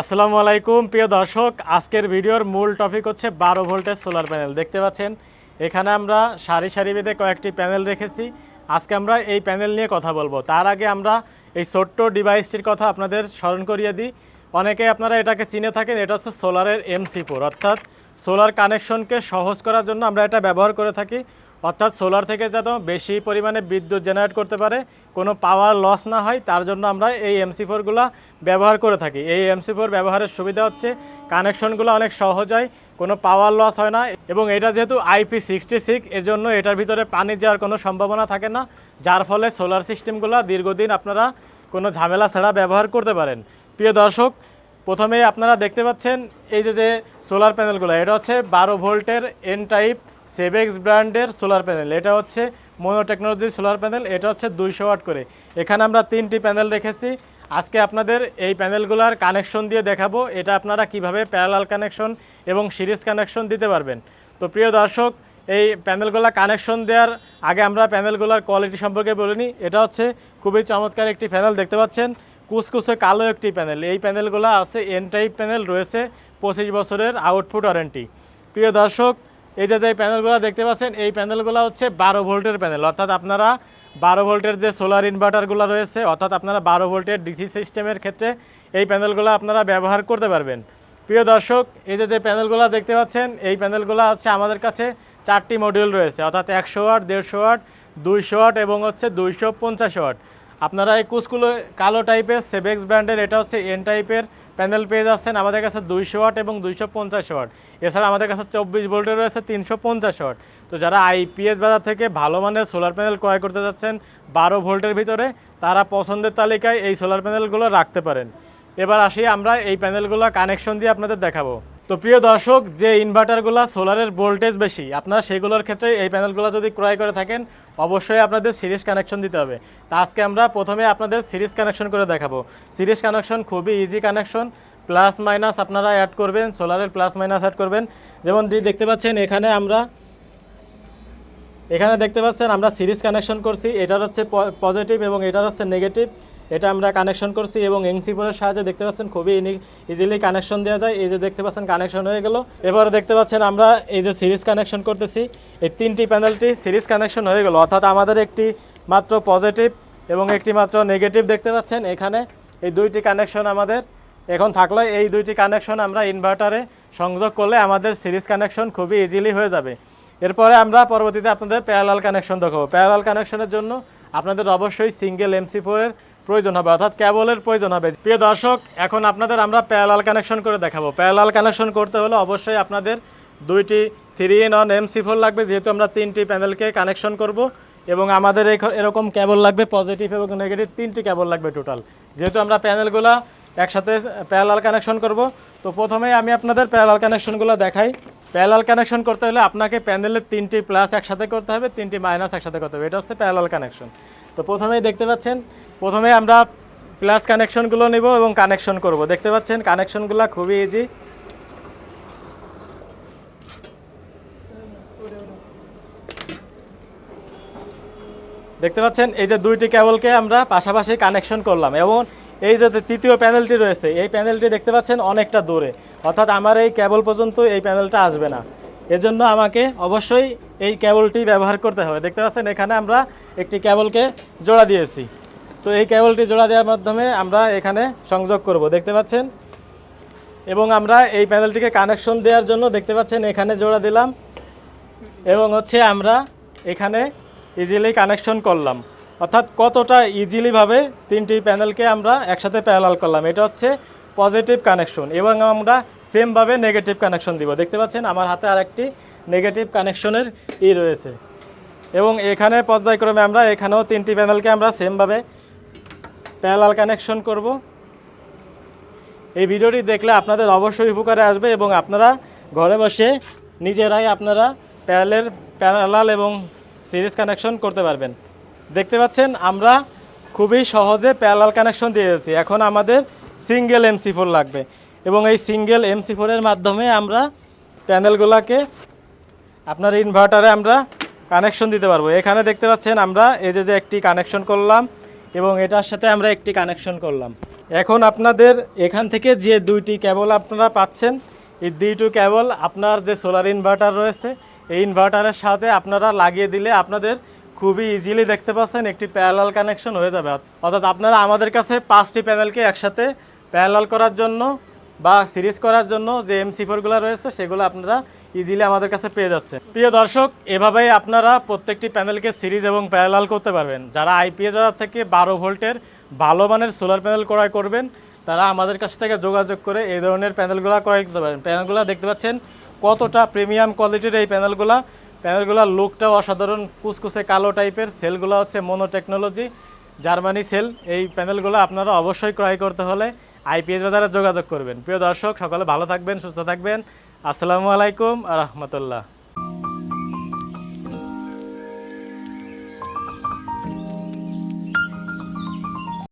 আসসালামু আলাইকুম, প্রিয় দর্শক। আজকের ভিডিওর মূল টপিক হচ্ছে বারো ভোল্টের সোলার প্যানেল। দেখতে পাচ্ছেন, এখানে আমরা সারি সারি বেঁধে কয়েকটি প্যানেল রেখেছি। আজকে আমরা এই প্যানেল নিয়ে কথা বলব। তার আগে আমরা এই ছোট্ট ডিভাইসটির কথা আপনাদের স্মরণ করিয়ে দিই। অনেকে আপনারা এটাকে চিনে থাকেন, এটা হচ্ছে সোলারের এমসি ফোর অর্থাৎ সোলার কানেকশনকে সহজ করার জন্য আমরা এটা ব্যবহার করে থাকি। অর্থাৎ সোলার থেকে যেন বেশি পরিমাণে বিদ্যুৎ জেনারেট করতে পারে, কোনো পাওয়ার লস না হয়, তার জন্য আমরা এই এমসি ফোরগুলো ব্যবহার করে থাকি। এই এমসি ফোর ব্যবহারের সুবিধা হচ্ছে কানেকশনগুলো অনেক সহজ হয়, কোনো পাওয়ার লস হয় না এবং এটা যেহেতু আইপি সিক্সটি সিক্স এর জন্য এটার ভিতরে পানি যাওয়ার কোনো সম্ভাবনা থাকে না, যার ফলে সোলার সিস্টেমগুলো দীর্ঘদিন আপনারা কোনো ঝামেলা ছাড়া ব্যবহার করতে পারেন। প্রিয় দর্শক প্রথমে আপনারা দেখতে পাচ্ছেন, এই যে যে সোলার প্যানেলগুলো এটা হচ্ছে বারো ভোল্টের এন টাইপ সেভেক্স ব্র্যান্ডের সোলার প্যানেল এটা হচ্ছে মোনো টেকনোলজির সোলার প্যানেল এটা হচ্ছে দুইশো ওয়াট করে। এখানে আমরা তিনটি প্যানেল রেখেছি আজকে আপনাদের এই প্যানেলগুলোর কানেকশন দিয়ে দেখাবো, এটা আপনারা কীভাবে প্যারালাল কানেকশন এবং সিরিজ কানেকশন দিতে পারবেন। তো প্রিয় দর্শক, এই প্যানেলগুলো কানেকশন দেওয়ার আগে আমরা প্যানেলগুলোর কোয়ালিটি সম্পর্কে বলে নিই। এটা হচ্ছে খুবই চমৎকার একটি প্যানেল দেখতে পাচ্ছেন? কুচকুচে কালো একটি প্যানেল এই প্যানেলগুলো আছে এন টাইপ প্যানেল রয়েছে পঁচিশ বছরের আউটপুট ওয়ারেন্টি প্রিয় দর্শক এই যে যে প্যানেলগুলো দেখতে পাচ্ছেন, এই প্যানেলগুলো হচ্ছে বারো ভোল্টের প্যানেল। অর্থাৎ আপনারা বারো ভোল্টের যে সোলার ইনভার্টারগুলো রয়েছে, অর্থাৎ আপনারা বারো ভোল্টের ডিসি সিস্টেমের ক্ষেত্রে এই প্যানেলগুলো আপনারা ব্যবহার করতে পারবেন। প্রিয় দর্শক, এই যে যে প্যানেলগুলো দেখতে পাচ্ছেন, এই প্যানেলগুলো হচ্ছে আমাদের কাছে চারটি মডিউল রয়েছে, অর্থাৎ একশো ওয়াট, দেড়শো ওয়াট, দুইশো ওয়াট এবং হচ্ছে দুইশো পঞ্চাশ ওয়াট। আপনারা এই কুচগুলো কালো টাইপের সেভেক্স ব্র্যান্ডের এটা হচ্ছে এন টাইপের প্যানেল পেয়ে যাচ্ছেন আমাদের কাছে দুইশো ওয়াট এবং দুইশো পঞ্চাশ ওয়াট এছাড়া আমাদের কাছে চব্বিশ ভোল্টের রয়েছে তিনশো পঞ্চাশ ওয়াট তো যারা আইপিএস বাজার থেকে ভালো মানের সোলার প্যানেল ক্রয় করতে যাচ্ছেন, বারো ভোল্টের ভিতরে, তারা পছন্দের তালিকায় এই সোলার প্যানেলগুলো রাখতে পারেন। এবার আসি আমরা এই প্যানেলগুলো কানেকশন দিয়ে আপনাদের দেখাবো। তো প্রিয় দর্শক, যে ইনভার্টারগুলো সোলারের ভোল্টেজ বেশি, আপনারা সেগুলোর ক্ষেত্রে এই প্যানেলগুলো যদি ক্রয় করে থাকেন, অবশ্যই আপনাদের সিরিজ কানেকশন দিতে হবে। তা আজকে আমরা প্রথমে আপনাদের সিরিজ কানেকশন করে দেখাবো। সিরিজ কানেকশন খুবই ইজি কানেকশন প্লাস মাইনাস আপনারা অ্যাড করবেন সোলারের প্লাস মাইনাস অ্যাড করবেন। যেমন দেখতে পাচ্ছেন এখানে আমরা, এখানে দেখতে পাচ্ছেন আমরা সিরিজ কানেকশন করছি, এটার হচ্ছে পজিটিভ এবং এটার হচ্ছে নেগেটিভ এটা আমরা কানেকশন করছি এবং এনসিপোরের সাহায্যে দেখতে পাচ্ছেন খুবই ইজিলি কানেকশন দেওয়া যায়। এই যে দেখতে পাচ্ছেন কানেকশন হয়ে গেল। এবার দেখতে পাচ্ছেন আমরা এই যে সিরিজ কানেকশন করতেছি। এই তিনটি প্যানেলটি সিরিজ কানেকশন হয়ে গেল। অর্থাৎ আমাদের একটি মাত্র পজিটিভ এবং একটি মাত্র নেগেটিভ দেখতে পাচ্ছেন। এখানে এই দুইটি কানেকশন আমাদের এখন থাকলে এই দুইটি কানেকশন আমরা ইনভার্টারে সংযোগ করলে আমাদের সিরিজ কানেকশন খুবই ইজিলি হয়ে যাবে। এরপরে আমরা পরবর্তীতে আপনাদের প্যারালাল কানেকশন দেখাবো। প্যারালাল কানেকশনের জন্য আপনাদের অবশ্যই সিঙ্গেল এমসি ফোরের প্রয়োজন হবে, অর্থাৎ ক্যাবলের প্রয়োজন হবে। প্রিয় দর্শক, এখন আপনাদের আমরা প্যারালাল কানেকশন করে দেখাবো। প্যারালাল কানেকশন করতে হলে অবশ্যই আপনাদের দুইটি three in one MC four লাগবে, যেহেতু আমরা তিনটি প্যানেলকে কানেকশন করব, এবং আমাদের এরকম ক্যাবল লাগবে পজিটিভ এবং নেগেটিভ তিনটি ক্যাবল লাগবে টোটাল যেহেতু আমরা প্যানেলগুলো একসাথে প্যারালাল কানেকশন করব, তো প্রথমেই আমি আপনাদের প্যারালাল কানেকশনগুলো দেখাই। প্যারালাল কানেকশন করতে হলে আপনাকে প্যানেলের তিনটি প্লাস একসাথে করতে হবে, তিনটি মাইনাস একসাথে করতে হবে। এটা হচ্ছে প্যারালাল কানেকশন তো প্রথমেই দেখতে পাচ্ছেন, প্রথমে আমরা প্লাস কানেকশনগুলো নিব এবং কানেকশন করব। দেখতে পাচ্ছেন কানেকশনগুলো খুবই ইজি দেখতে পাচ্ছেন, এই যে দুইটি কেবলকে আমরা পাশাপাশি কানেকশন করলাম এবং এই যে তৃতীয় প্যানেলটি রয়েছে, এই প্যানেলটি দেখতে পাচ্ছেন অনেকটা দূরে। অর্থাৎ আমার এই কেবল পর্যন্ত এই প্যানেলটা আসবে না। এজন্য আমাকে অবশ্যই এই কেবলটি ব্যবহার করতে হবে। দেখতে পাচ্ছেন, এখানে আমরা একটি কেবলকে জোড়া দিয়েছি। তো এই কেবলটি জোড়া দেওয়ার মাধ্যমে আমরা এখানে সংযোগ করব, দেখতে পাচ্ছেন? এবং আমরা এই প্যানেলটিকে কানেকশন দেওয়ার জন্য দেখতে পাচ্ছেন, এখানে জোড়া দিলাম। এবং হচ্ছে আমরা এখানে ইজিলি কানেকশন করলাম। অর্থাৎ কতটা ইজিলিভাবে তিনটি প্যানেলকে আমরা একসাথে প্যারালাল করলাম। এটা হচ্ছে পজিটিভ কানেকশন এবং আমরা সেমভাবে নেগেটিভ কানেকশন দিব। দেখতে পাচ্ছেন, আমার হাতে আরেকটি নেগেটিভ কানেকশনের ই রয়েছে। এবং এখানে পর্যায়ক্রমে আমরা এখানেও তিনটি প্যানেলকে আমরা সেমভাবে প্যারালাল কানেকশন করব। এই ভিডিওটি দেখলে আপনাদের অবশ্যই উপকারে আসবে এবং আপনারা ঘরে বসে নিজেরাই আপনারা প্যারালের প্যারালাল এবং সিরিজ কানেকশন করতে পারবেন। দেখতে পাচ্ছেন, আমরা খুবই সহজে প্যারালাল কানেকশন দিয়ে দিয়েছি। এখন আমাদের সিঙ্গেল এমসি ফোর লাগবে। এবং এই সিঙ্গেল এমসি ফোরের মাধ্যমে আমরা প্যানেলগুলোকে আপনার ইনভার্টারে আমরা কানেকশন দিতে পারব। এখানে দেখতে পাচ্ছেন আমরা এই যে যে একটি কানেকশন করলাম এবং এটার সাথে আমরা একটি কানেকশন করলাম। এখন আপনাদের এখান থেকে যে দুইটি কেবল আপনারা পাচ্ছেন, এই দুইটি কেবল আপনার যে সোলার ইনভার্টার রয়েছে, এই ইনভার্টারের সাথে আপনারা লাগিয়ে দিলে আপনাদের খুবই ইজিলি দেখতে পাচ্ছেন, একটি প্যারালাল কানেকশন হয়ে যাবে। অর্থাৎ আপনারা আমাদের কাছে পাঁচটি প্যানেলকে একসাথে প্যারালাল করার জন্য বা সিরিজ করার জন্য যে এমসি ফোরগুলো রয়েছে, সেগুলো আপনারা ইজিলি আমাদের কাছে পেয়ে যাচ্ছেন। প্রিয় দর্শক, এভাবেই আপনারা প্রত্যেকটি প্যানেলকে সিরিজ এবং প্যারালাল করতে পারবেন। যারা আইপিএস বাজার থেকে বারো ভোল্টের ভালো মানের সোলার প্যানেল ক্রয় করবেন, তারা আমাদের কাছ থেকে যোগাযোগ করে এই ধরনের প্যানেলগুলো ক্রয় করতে পারেন। প্যানেলগুলো দেখতে পাচ্ছেন কতটা প্রিমিয়াম কোয়ালিটির এই প্যানেলগুলো প্যানেলগুলোর লুকটাও অসাধারণ কুচকুচে কালো টাইপের। সেলগুলো হচ্ছে মোনো টেকনোলজি জার্মানি সেল। এই প্যানেলগুলো আপনারা অবশ্যই ক্রয় করতে হলে আইপিএস বাজারে যোগাযোগ করবেন। প্রিয় দর্শক, সকলে ভালো থাকবেন, সুস্থ থাকবেন। আসসালামু আলাইকুম রহমতুল্লাহ।